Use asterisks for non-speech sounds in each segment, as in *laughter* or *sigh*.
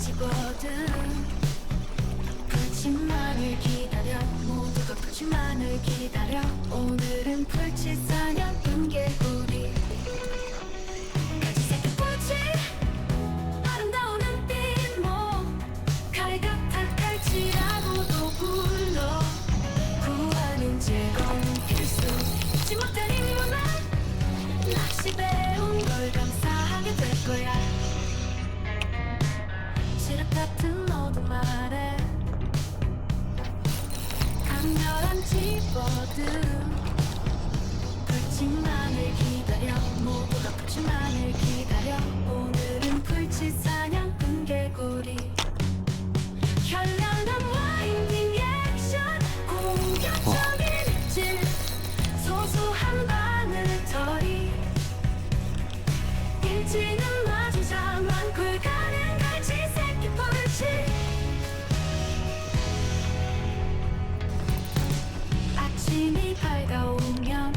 지퍼든. 풀침만을 기다려. 모두가 풀침만을 기다려. 오늘은 풀치 사냥 풀치만을 기다려. 모두가 풀치만을 기다려 아침이 밝아오면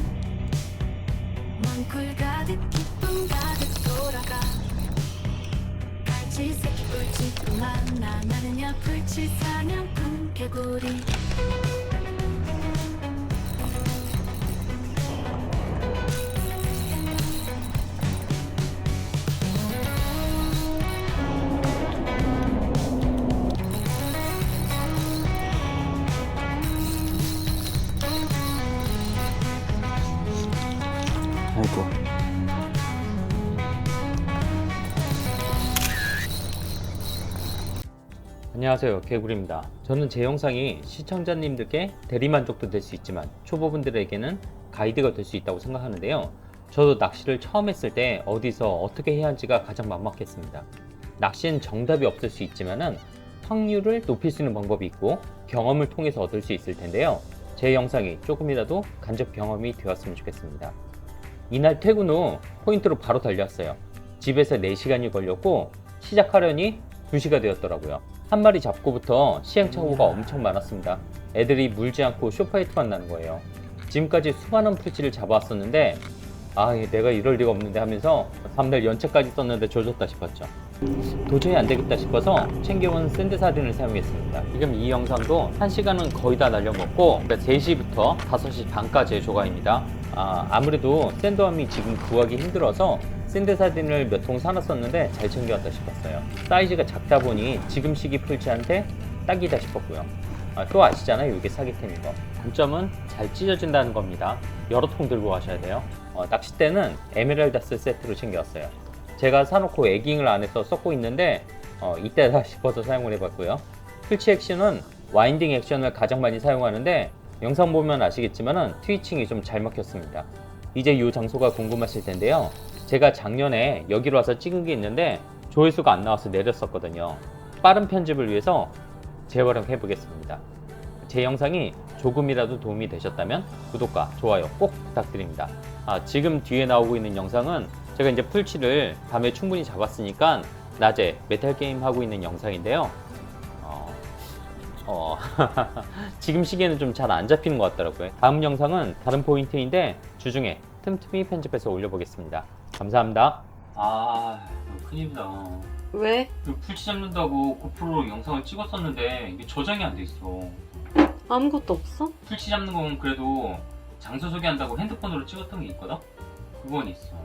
멍쿨 가득 기쁨 가득 돌아가. 갈치 새끼 꿀치뿐만 나나느냐 풀치 사냥꾼 안녕하세요. 개구리입니다. 저는 제 영상이 시청자님들께 대리만족도 될 수 있지만 초보분들에게는 가이드가 될 수 있다고 생각하는데요. 저도 낚시를 처음 했을 때 어디서 어떻게 해야 할지가 가장 막막했습니다. 낚시는 정답이 없을 수 있지만은 확률을 높일 수 있는 방법이 있고 경험을 통해서 얻을 수 있을 텐데요. 제 영상이 조금이라도 간접 경험이 되었으면 좋겠습니다. 이날 퇴근 후 포인트로 바로 달렸어요. 집에서 4시간이 걸렸고 시작하려니 2시가 되었더라고요. 한 마리 잡고부터 시행착오가 엄청 많았습니다. 애들이 물지 않고 쇼파이트만 나는 거예요. 지금까지 수많은 풀치를 잡아왔었는데 아 내가 이럴 리가 없는데 하면서 다음날 연체까지 썼는데 조졌다 싶었죠. 도저히 안 되겠다 싶어서 챙겨온 샌드 사딘을 사용했습니다. 지금 이 영상도 1시간은 거의 다 날려먹고 그러니까 3시부터 5시 반까지의 조가입니다. 아, 아무래도 샌드함이 지금 구하기 힘들어서 샌드 사딘을 몇 통 사놨었는데 잘 챙겨왔다 싶었어요. 사이즈가 작다 보니 지금 시기 풀치한테 딱이다 싶었고요. 아, 또 아시잖아요. 이게 사기템인 거. 단점은 잘 찢어진다는 겁니다. 여러 통 들고 가셔야 돼요. 어, 낚싯대는 에메랄다스 세트로 챙겨왔어요. 제가 사놓고 에깅을 안 해서 썼고 있는데 어, 이때다 *laughs* 싶어서 사용을 해봤고요. 풀치 액션은 와인딩 액션을 가장 많이 사용하는데 영상 보면 아시겠지만은 트위칭이 좀잘 막혔습니다. 이제 이 장소가 궁금하실 텐데요. 제가 작년에 여기로 와서 찍은 게 있는데 조회수가 안 나와서 내렸었거든요. 빠른 편집을 위해서 재활용해 보겠습니다. 제 영상이 조금이라도 도움이 되셨다면 구독과 좋아요 꼭 부탁드립니다. 아, 지금 뒤에 나오고 있는 영상은 제가 이제 풀치를 밤에 충분히 잡았으니까 낮에 메탈 게임 하고 있는 영상인데요. 어, 어, *laughs* 지금 시기에는 좀 잘 안 잡히는 것 같더라고요. 다음 영상은 다른 포인트인데 주중에 틈틈이 편집해서 올려보겠습니다. 감사합니다. 아, 큰일이다. 왜? 풀치 잡는다고 고프로 영상을 찍었었는데 이게 저장이 안 돼 있어. 아무것도 없어? 풀치 잡는 건 그래도 장소 소개한다고 핸드폰으로 찍었던 게 있거든? 그건 있어.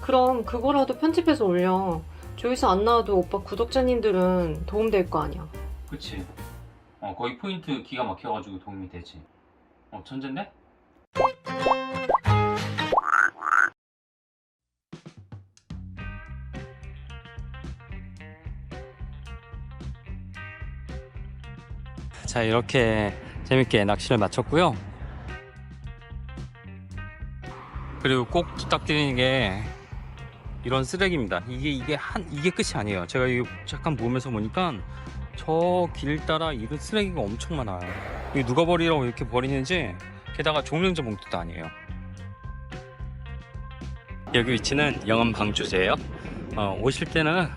그럼 그거라도 편집해서 올려. 조회수 안 나와도 오빠 구독자님들은 도움될 거 아니야. 그치. 어, 거기 포인트 기가 막혀가지고 도움이 되지. 어, 천재인데? 자, 이렇게 재밌게 낚시를 마쳤고요. 그리고 꼭 부탁드리는 게 이런 쓰레기입니다. 이게 이게 한 이게 끝이 아니에요. 제가 이거 잠깐 보면서 보니까 저 길 따라 이런 쓰레기가 엄청 많아요. 이게 누가 버리라고 이렇게 버리는지 게다가 종량제 봉투도 아니에요. 여기 위치는 영암 방주제예요. 어, 오실 때는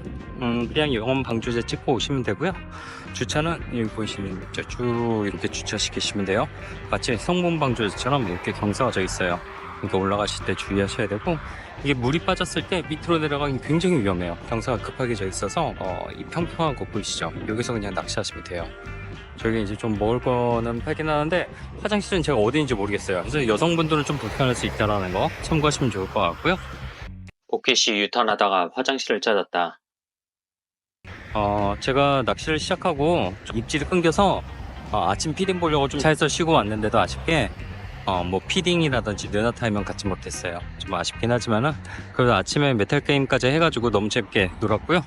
음, 그냥 영암 방주제 찍고 오시면 되고요. 주차는 여기 보이시면 있죠. 쭉 이렇게 주차시키시면 돼요. 마치 성분 방주제처럼 이렇게 경사가 져 있어요. 그러니까 올라가실 때 주의하셔야 되고 이게 물이 빠졌을 때 밑으로 내려가기 굉장히 위험해요. 경사가 급하게 져 있어서 어, 이 평평한 곳 보이시죠? 여기서 그냥 낚시하시면 돼요. 저기 이제 좀 먹을 거는 팔긴 하는데 화장실은 제가 어디인지 모르겠어요. 그래서 여성분들은 좀 불편할 수 있다라는 거 참고하시면 좋을 것 같고요. 포켓이 유턴하다가 화장실을 찾았다. 어, 제가 낚시를 시작하고 좀 입질이 끊겨서 어, 아침 피딩 보려고 좀 차에서 쉬고 왔는데도 아쉽게 어, 뭐 피딩이라든지 느나 타이밍 갖지 못했어요. 좀 아쉽긴 하지만은 그래도 아침에 메탈 게임까지 해가지고 너무 재밌게 놀았고요.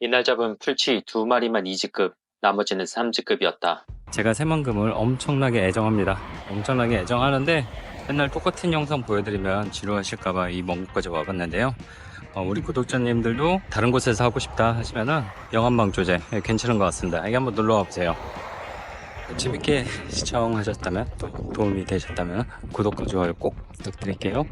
이날 잡은 풀치 두 마리만 2지급, 나머지는 3지급이었다. 제가 새만금을 엄청나게 애정합니다. 엄청나게 애정하는데 맨날 똑같은 영상 보여드리면 지루하실까봐 이 먼 곳까지 와봤는데요. 어, 우리 구독자님들도 다른 곳에서 하고 싶다 하시면은 영암방 조제 예, 괜찮은 것 같습니다. 여기 한번 놀러 와 보세요. 재밌게 시청하셨다면 또 도움이 되셨다면 구독과 좋아요 꼭 부탁드릴게요.